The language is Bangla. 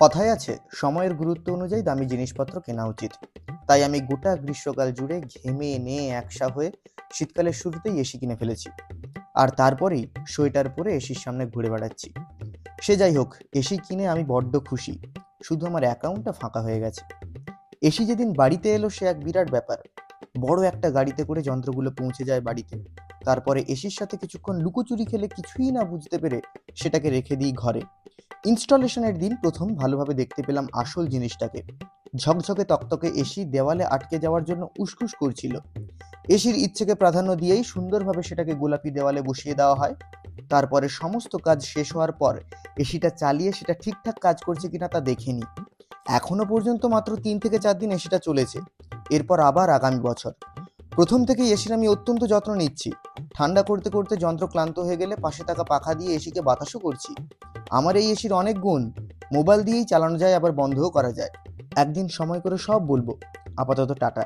কথায় আছে, সময়ের গুরুত্ব অনুযায়ী দামি জিনিসপত্র কেনা উচিত। তাই আমি গোটা গ্রীষ্মকাল জুড়ে ঘেমে নিয়ে একসা হয়ে শীতকালের শুরুতেই এসি কিনে ফেলেছি। আর তারপরেই সোয়েটার পরে এসির সামনে ঘুরে বেড়াচ্ছি। সে যাই হোক, এসি কিনে আমি বড্ড খুশি। শুধু আমার অ্যাকাউন্টটা ফাঁকা হয়ে গেছে। এসি যেদিন বাড়িতে এলো সে এক বিরাট ব্যাপার। বড় একটা গাড়িতে করে যন্ত্রগুলো পৌঁছে যায় বাড়িতে। তারপরে এসির সাথে কিছুক্ষণ লুকোচুরি খেলে কিছুই না বুঝতে পেরে সেটাকে রেখে দিই ঘরে। ইনস্টলেশনের দিন প্রথম ভালোভাবে দেখতে পেলাম আসল জিনিসটাকে। ঝকঝকে তকতকে এসি দেওয়ালে আটকে যাওয়ার জন্য উসকুস করছিল। এসির ইচ্ছেকে প্রাধান্য দিয়েই সুন্দরভাবে সেটাকে গোলাপি দেওয়ালে বসিয়ে দেওয়া হয়। তারপরে সমস্ত কাজ শেষ হওয়ার পর এসিটা চালিয়ে সেটা ঠিকঠাক কাজ করছে কিনা তা দেখে এখনও পর্যন্ত মাত্র তিন থেকে চার দিন এসিটা চলেছে। এরপর আবার আগামী বছর। প্রথম থেকেই এসির আমি অত্যন্ত যত্ন নিচ্ছি। ঠান্ডা করতে করতে যন্ত্র ক্লান্ত হয়ে গেলে পাশে থাকা পাখা দিয়ে এসিকে বাতাসও করছি। আমার এই এসির অনেক গুণ, মোবাইল দিয়েই চালানো যায়, আবার বন্ধও করা যায়। একদিন সময় করে সব বলব। আপাতত টাটা।